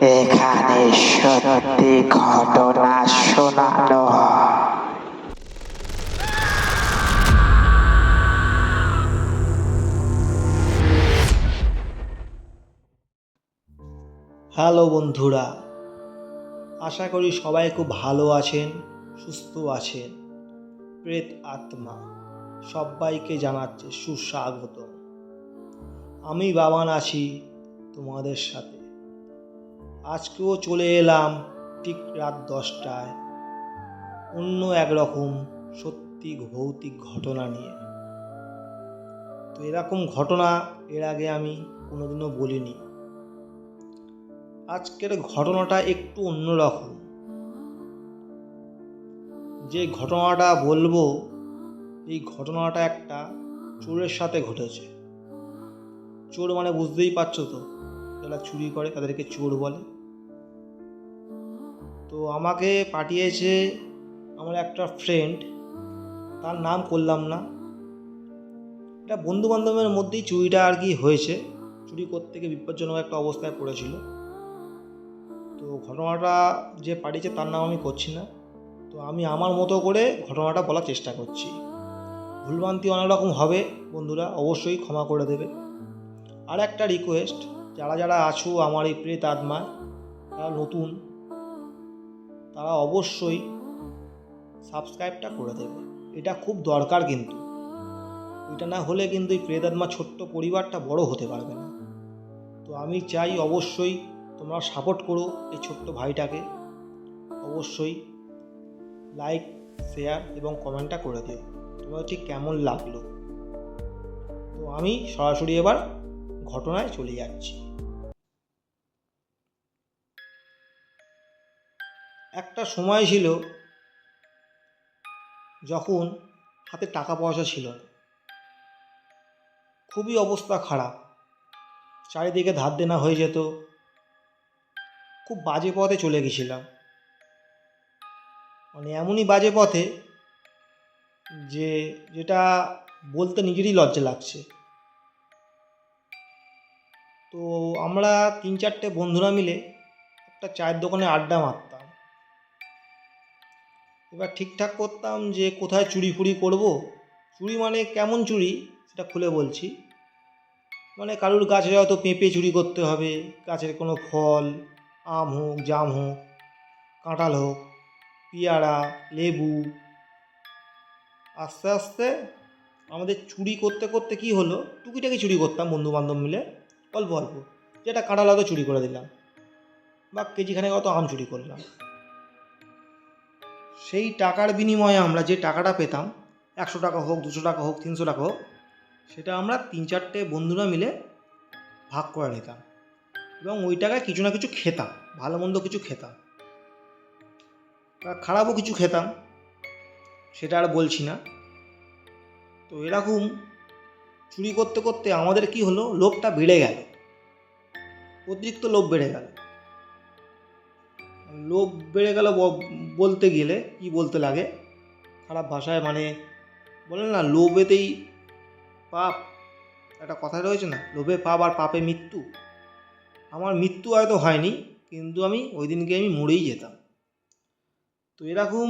এখানে সত্যি ঘটনা শোনানো হ্যালো বন্ধুরা, আশা করি সবাই খুব ভালো আছেন, সুস্থ আছেন। প্রেত আত্মা সবাইকে জানাচ্ছে সুস্বাগত আমি বাবান আছি তোমাদের সাথে। আজকেও চলে এলাম ঠিক রাত দশটায় অন্য একরকম সত্যি ভৌতিক ঘটনা নিয়ে। তো এরকম ঘটনা এর আগে আমি কোনোদিনও বলিনি। আজকের ঘটনাটা একটু অন্যরকম যে ঘটনাটা বলব, এই ঘটনাটা একটা চোরের সাথে ঘটেছে। চোর মানে বুঝতেই পারছ তো। যারা চুরি করে তাদেরকে চোর বলে। তো আমাকে পাঠিয়েছে আমার একটা ফ্রেন্ড তার নাম করলাম না। এটা বন্ধু বান্ধবের মধ্যেই চুরিটা আর কি হয়েছে। চুরি করতে গিয়ে বিপজ্জনক একটা অবস্থায় পড়েছিল। তো ঘটনাটা যে পাঠিয়েছে তার নাম আমি করছি না। তো আমি আমার মতো করে ঘটনাটা বলার চেষ্টা করছি। ভুলভ্রান্তি অনেক রকম হবে বন্ধুরা, অবশ্যই ক্ষমা করে দেবে। আর একটা রিকোয়েস্ট যারা যারা আছো, আমার এই প্রেত আত্মায় তারা নতুন, তারা অবশ্যই সাবস্ক্রাইবটা করে দেবে। এটা খুব দরকার কিন্তু। এটা না হলে কিন্তু এই প্রেত আত্মা ছোট্ট পরিবারটা বড় হতে পারবে না। তো আমি চাই অবশ্যই তোমরা সাপোর্ট করো এই ছোট্ট ভাইটাকে। অবশ্যই লাইক শেয়ার এবং কমেন্টটা করে দিও। তোমার ঠিক কেমন লাগল? তো আমি সরাসরি এবার ঘটনায় চলে যাচ্ছি। একটা সময় ছিল যখন হাতে টাকা পয়সা ছিল খুবই অবস্থা খারাপ। চারিদিকে ধার দেনা হয়ে যেত। খুব বাজে পথে চলে গেছিলাম। মানে এমনই বাজে পথে যে, যেটা বলতে নিজেরই লজ্জা লাগছে। তো আমরা তিন চারটে বন্ধুরা মিলে একটা চায়ের দোকানে আড্ডা মারতাম। এবার ঠিকঠাক করতাম যে কোথায় চুরি ফুরি করব, চুরি মানে কেমন চুরি সেটা খুলে বলছি। মানে কারুর গাছে হয়তো পেঁপে চুরি করতে হবে, গাছের কোনো ফল, আম হোক, জাম হোক, কাঁঠাল হোক, পেয়ারা, লেবু। আস্তে আস্তে আমাদের চুরি করতে করতে কি হলো, টুকিটাকি চুরি করতাম বন্ধু বান্ধব মিলে। অল্প অল্প। যেটা কাঁঠাল হয়তো চুরি করে দিলাম। বা কেজিখানে অত আম চুরি করলাম। সেই টাকার বিনিময়ে আমরা যে টাকাটা পেতাম, একশো টাকা হোক, দুশো টাকা হোক, তিনশো টাকা হোক, সেটা আমরা তিন চারটে বন্ধুরা মিলে ভাগ করে নিতাম। এবং ওই টাকায় কিছু না কিছু খেতাম, ভালো মন্দ কিছু খেতাম। খারাপও কিছু খেতাম, সেটা আর বলছি না। তো এরকম চুরি করতে করতে আমাদের কি হলো? লোভটা বেড়ে গেল। অতিরিক্ত লোভ বেড়ে গেল। লোভ বেড়ে গেল বলতে গেলে কি বলতে লাগে? খারাপ ভাষায় মানে বলেন না, লোভেতেই পাপ। একটা কথা রয়েছে না, লোভে পাপ আর পাপে মৃত্যু। আমার মৃত্যু হয়তো হয়নি, কিন্তু আমি ওই দিনকে আমি মরেই যেতাম। তো এরকম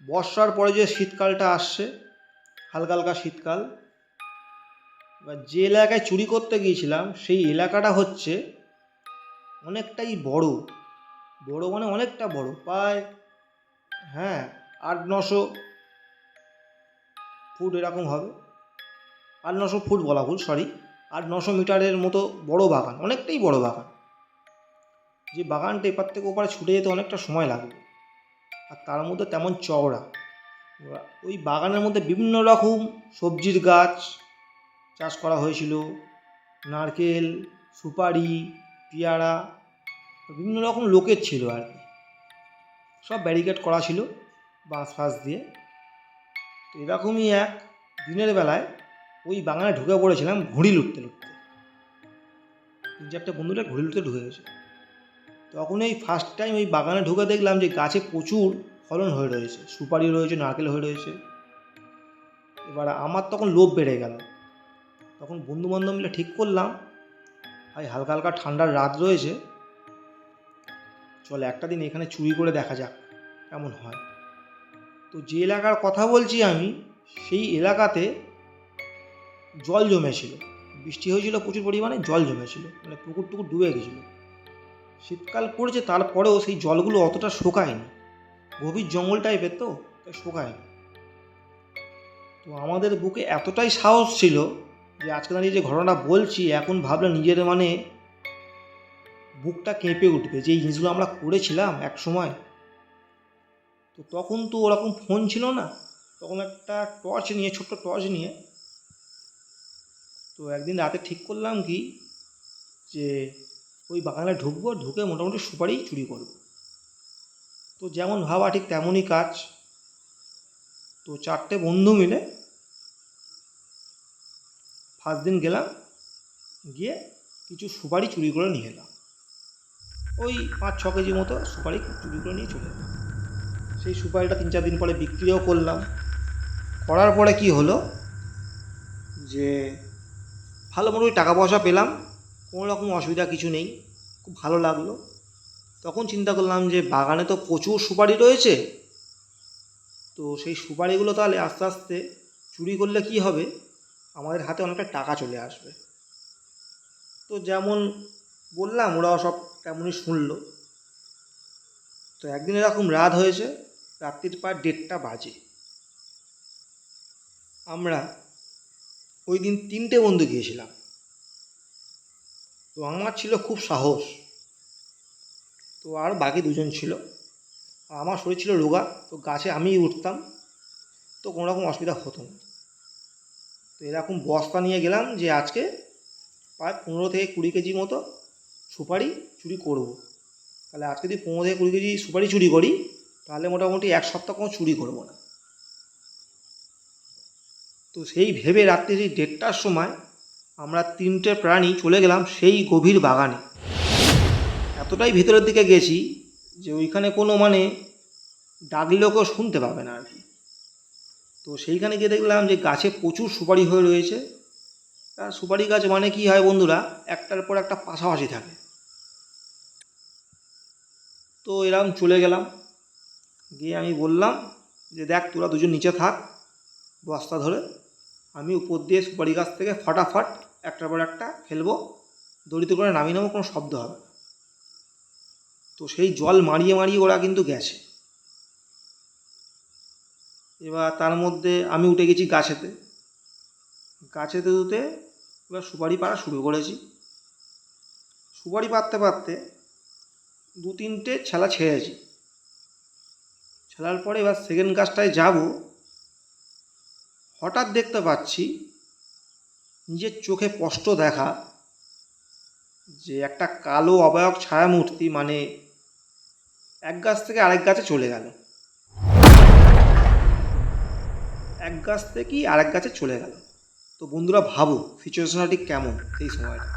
বর্ষার পরে যে শীতকালটা আসছে, হালকা হালকা শীতকাল এবার যে এলাকায় চুরি করতে গিয়েছিলাম, সেই এলাকাটা হচ্ছে অনেকটাই বড়। বড় মানে অনেকটা বড়, প্রায় হ্যাঁ আট, নশো ফুট এরকম হবে। আট, নশো ফুট বলা ভুল সরি আট, নশো মিটারের মতো বড় বাগান, অনেকটাই বড় বাগান। যে বাগানটা এপার থেকে ওপারে ছুটে যেতে অনেকটা সময় লাগবে। আর তার মধ্যে তেমন চওড়া। ওই বাগানের মধ্যে বিভিন্ন রকম সবজির গাছ চাষ করা হয়েছিল। নারকেল, সুপারি, পেয়ারা, বিভিন্ন রকম লোকের ছিল আর কি। সব ব্যারিকেড করা ছিল বাঁশ ফাঁস দিয়ে। তো এরকমই এক দিনের বেলায় ওই বাগানে ঢুকে পড়েছিলাম ঘুড়ি লুটতে লুটতে। তিন চারটে বন্ধুরা ঘুড়ি লুটতে ঢুকে গেছে। তখন এই ফার্স্ট টাইম ওই বাগানে ঢুকে দেখলাম যে গাছে প্রচুর ফলন হয়ে রয়েছে। সুপারি রয়েছে, নারকেল হয়ে রয়েছে। এবার আমার তখন লোভ বেড়ে গেল। তখন বন্ধু বান্ধব মিলে ঠিক করলাম। ভাই হালকা হালকা ঠান্ডার রাত রয়েছে। চল একটা দিন এখানে চুরি করে দেখা যাক কেমন হয়। তো যে এলাকার কথা বলছি আমি, সেই এলাকাতে জল জমেছিল। বৃষ্টি হয়েছিল প্রচুর পরিমাণে, জল জমেছিল। মানে পুকুর টুকুর ডুবে গেছিল। শীতকাল পড়েছে, তারপরেও সেই জলগুলো অতটা শোকায়নি। গভীর জঙ্গল টাইপের তো, তাই শোকায়নি। তো আমাদের বুকে এতটাই সাহস ছিল যে আজকে দাঁড়িয়ে যে ঘটনাটা বলছি, এখন ভাবলে নিজের মানে বুকটা কেঁপে উঠবে। যে এই জিনিসগুলো আমরা করেছিলাম এক সময়, তো তখন তো ওরকম ফোন ছিল না। তখন একটা টর্চ নিয়ে, ছোট্ট টর্চ নিয়ে, তো একদিন রাতে ঠিক করলাম কি, যে ওই বাগানে ঢুকবো, ঢুকে মোটামুটি সুপারি চুরি করব। তো যেমন ভাবা ঠিক তেমনই কাজ। তো চারটে বন্ধু মিলে ফার্স্ট দিন গেলাম, গিয়ে কিছু সুপারি চুরি করে নিয়ে এলাম। ওই পাঁচ, ছ কেজি মতো সুপারি চুরি করে নিয়ে চলে এলাম। সেই সুপারিটা তিন, চার দিন পরে বিক্রিও করলাম। করার পরে কি হলো? যে ভালো মোটামুটি টাকা পয়সা পেলাম, কোনো রকম অসুবিধা কিছু নেই, খুব ভালো লাগল। তখন চিন্তা করলাম যে বাগানে তো প্রচুর সুপারি রয়েছে, তো সেই সুপারিগুলো তাহলে আস্তে আস্তে চুরি করলে কি হবে? আমাদের হাতে অনেকটা টাকা চলে আসবে। তো যেমন বললাম, ওরাও সব তেমনই শুনলো। তো একদিন এরকম রাত হয়েছে, রাত্রির প্রায় দেড়টা বাজে। আমরা ওই দিন তিনটে বন্ধু গিয়েছিলাম। তো আমার ছিল খুব সাহস। তো আর বাকি দুজন ছিল। আমার শরীর ছিল রোগা, তো গাছে আমিই উঠতাম। তো কোনো রকম অসুবিধা হতো না। তো এরকম বস্তা নিয়ে গেলাম যে আজকে প্রায় পনেরো থেকে কুড়ি কেজি মতো সুপারি চুরি করব। তাহলে আজকে যদি পনেরো থেকে কুড়ি কেজি সুপারি চুরি করি, তাহলে মোটামুটি এক সপ্তাহ কোনো চুরি করব না। তো সেই ভেবে রাত্রি সেই দেড়টার সময় আমরা তিনটে প্রাণী চলে গেলাম সেই গভীর বাগানে। এতটাই ভেতরের দিকে গেছি যে ওইখানে কোনো মানে ডাকলেও কেউ শুনতে পাবে না আর কি। তো সেইখানে গিয়ে দেখলাম যে গাছে প্রচুর সুপারি হয়ে রয়েছে। আর সুপারি গাছ মানে কি হয় বন্ধুরা? একটার পর একটা পাশাপাশি থাকে। তো এরকম চলে গেলাম। গিয়ে আমি বললাম যে দেখ, তোরা দুজন নিচে থাক বস্তা ধরে। আমি উপর দিয়ে সুপারি গাছ থেকে ফটাফট একটার পর একটা ফেলব। দড়িতে করে নামিয়ে নেব, কোনো শব্দ হবে তো সেই জল মারিয়ে মারিয়ে ওরা কিন্তু গেছে। এবার তার মধ্যে আমি উঠে গেছি গাছেতে। গাছেতে উঠে এবার সুপারি পাড়া শুরু করেছি। সুপারি পাড়তে পারতে দু তিনটে ছেলা ছেড়েছি ছেলার পরে এবার সেকেন্ড গাছটায় যাব। হঠাৎ দেখতে পাচ্ছি নিজের চোখে স্পষ্ট দেখা যে একটা কালো অবয়ব ছায়ামূর্তি মানে এক গাছ থেকে আরেক গাছে চলে গেল। এক গাছ থেকেই আরেক গাছে চলে গেল। তো বন্ধুরা ভাবো সিচুয়েশনটা কেমন সেই সময়টা?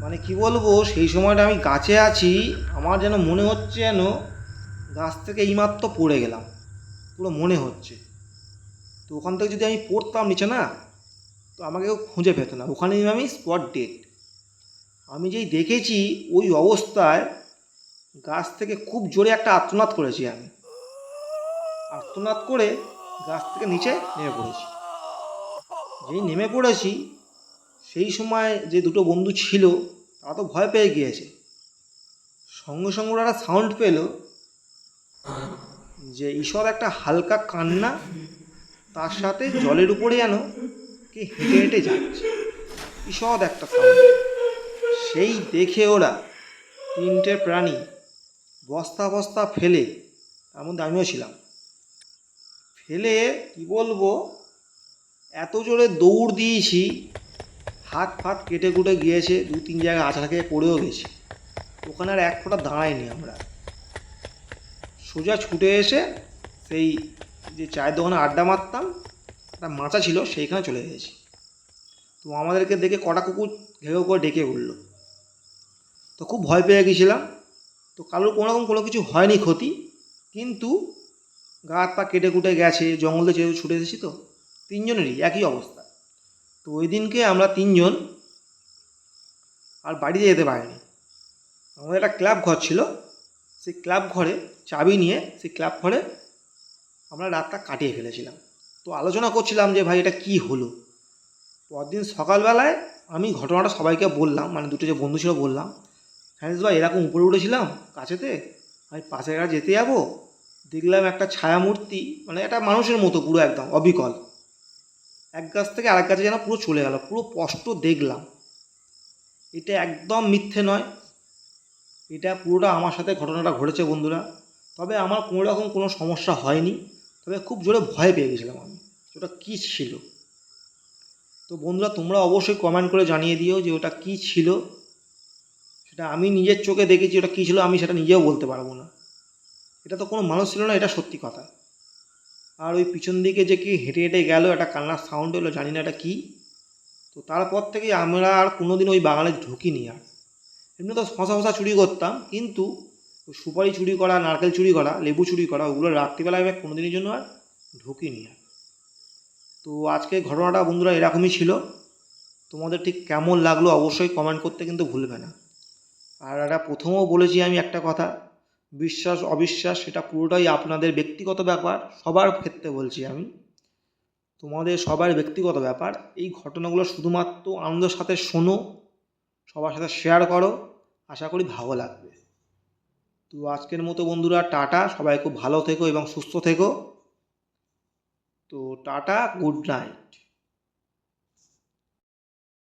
মানে কি বলব, সেই সময়টা আমি গাছে আছি, আমার যেন মনে হচ্ছে যেন গাছ থেকে এইমাত্র পড়ে গেলাম। পুরো মনে হচ্ছে। তো ওখান থেকে যদি আমি পড়তাম নিচে না, তো আমাকে খুঁজে পেত না। ওখানে আমি স্পট ডেট আমি যেই দেখেছি, ওই অবস্থায় গাছ থেকে খুব জোরে একটা আত্মনাদ করেছি আমি। আত্মনাদ করে গাছ থেকে নিচে নেমে পড়েছি। যেই নেমে পড়েছি, সেই সময় যে দুটো বন্ধু ছিল, তারা তো ভয় পেয়ে গিয়েছে। সঙ্গে সঙ্গে ওরা সাউন্ড পেল যে ঈশ্বর একটা হালকা কান্না তার সাথে জলের উপরে যেন কে হেঁটে হেঁটে যাচ্ছে। ঈষৎ একটা সাউন্ড সেই দেখে ওরা তিনটে প্রাণী বস্তা বস্তা ফেলে তার মধ্যে আমিও ছিলাম। ফেলে কি বলব, এত জোরে দৌড় দিয়েছি, হাত ফাত কেটে কুটে গিয়েছে, দু তিন জায়গায় আছাড়া খেয়ে পড়েও গেছি। ওখানে আর এক ফোঁটা দাঁড়ায়নি আমরা। সোজা ছুটে এসে সেই যে চায়ের দোকানে আড্ডা মারতাম, একটা মাচা ছিল, সেইখানে চলে গেছি। তো আমাদেরকে দেখে কটা কুকুর ঘেউ করে ডেকে উঠল। তো খুব ভয় পেয়ে গেছিলাম। তো কারোর কোনো রকম কোনো কিছু হয়নি ক্ষতি, কিন্তু গা হাত পা কেটে কুটে গেছে, জঙ্গলে যেহেতু ছুটে এসেছি তো, তিনজনেরই একই অবস্থা। তো ওই দিনকে আমরা তিনজন আর বাড়িতে যেতে পারিনি। আমাদের একটা ক্লাব ঘর ছিল, সেই ক্লাব ঘরে চাবি নিয়ে, সেই ক্লাব ঘরে আমরা রাতটা কাটিয়ে ফেলেছিলাম। তো আলোচনা করছিলাম যে, ভাই, এটা কি হলো? পরদিন সকালবেলায় আমি ঘটনাটা সবাইকে বললাম মানে দুটো যে বন্ধু ছিল বললাম হ্যাঁ ভাই এরকম উপরে উঠেছিলাম কাছেতে, আমি পাশে কাছে যেতে যাব? দেখলাম একটা ছায়া মূর্তি মানে একটা মানুষের মতো পুরো একদম, অবিকল। এক গাছ থেকে আরেক গাছে যেন পুরো চলে গেল, পুরো স্পষ্ট দেখলাম। এটা একদম মিথ্যে নয়। এটা পুরোটা আমার সাথে ঘটনাটা ঘটেছে বন্ধুরা। তবে আমার কোনো রকম কোনো সমস্যা হয়নি। তবে খুব জোরে ভয় পেয়ে গেছিলাম আমি ওটা কী ছিল? তো বন্ধুরা, তোমরা অবশ্যই কমেন্ট করে জানিয়ে দিও যে ওটা কী ছিল? সেটা আমি নিজের চোখে দেখেছি, ওটা কী ছিল, আমি সেটা নিজেও বলতে পারব না। এটা তো কোনো মানুষ ছিল না, এটা সত্যি কথা। আর ওই পিছন দিকে যে কি হেঁটে হেঁটে গেল, একটা কান্নার সাউন্ড হলো জানি না এটা কী। তো তারপর থেকে আমরা আর কোনোদিন ওই বাগানে ঢুকিনি আর। এমনি তো শশা ফসা চুরি করতাম, কিন্তু সুপারি চুরি করা, নারকেল চুরি করা, লেবু চুরি করা, ওগুলো রাত্রিবেলায় আমি কোনো দিনের জন্য আর ঢুকিনি আর। তো আজকে ঘটনাটা বন্ধুরা এরকমই ছিল। তোমাদের ঠিক কেমন লাগল অবশ্যই কমেন্ট করতে কিন্তু ভুলবে না। আর এটা প্রথমেও বলেছি আমি একটা কথা বিশ্বাস, অবিশ্বাস, সেটা পুরোটাই আপনাদের ব্যক্তিগত ব্যাপার। সবার ক্ষেত্রে বলছি আমি। তোমাদের সবার ব্যক্তিগত ব্যাপার। এই ঘটনাগুলো শুধুমাত্র আনন্দের সাথে শোনো, সবার সাথে শেয়ার করো। আশা করি ভালো লাগবে। তো আজকের মতো বন্ধুরা, টাটা। সবাই খুব ভালো থেকো এবং সুস্থ থেকো। তো টাটা, গুড নাইট।